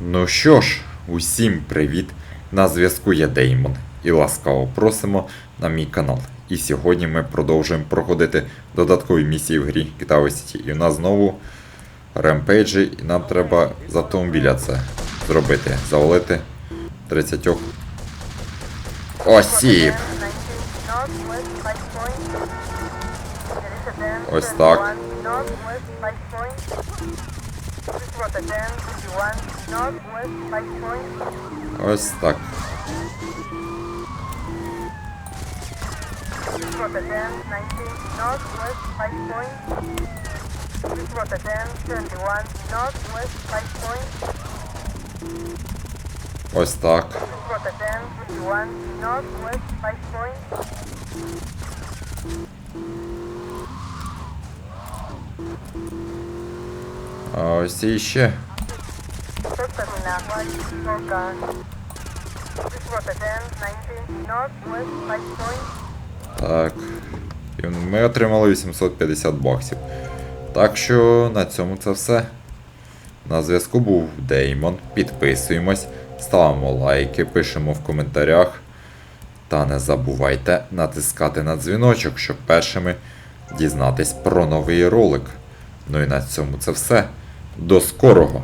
Ну що ж, усім привіт! На зв'язку я Деймон і ласкаво просимо на мій канал. І сьогодні ми продовжуємо проходити додаткові місії в грі Vice City. І у нас знову ремпейджі, і нам треба з автомобіля це зробити. Завалити 30 осіб. Ось так. Ось так. Ось так. Ось і ще. Так. І ми отримали 850 баксів. Так що на цьому це все. На зв'язку був Деймон. Підписуємось, ставимо лайки, пишемо в коментарях. Та не забувайте натискати на дзвіночок, щоб першими дізнатись про новий ролик. Ну і на цьому це все. До скорого!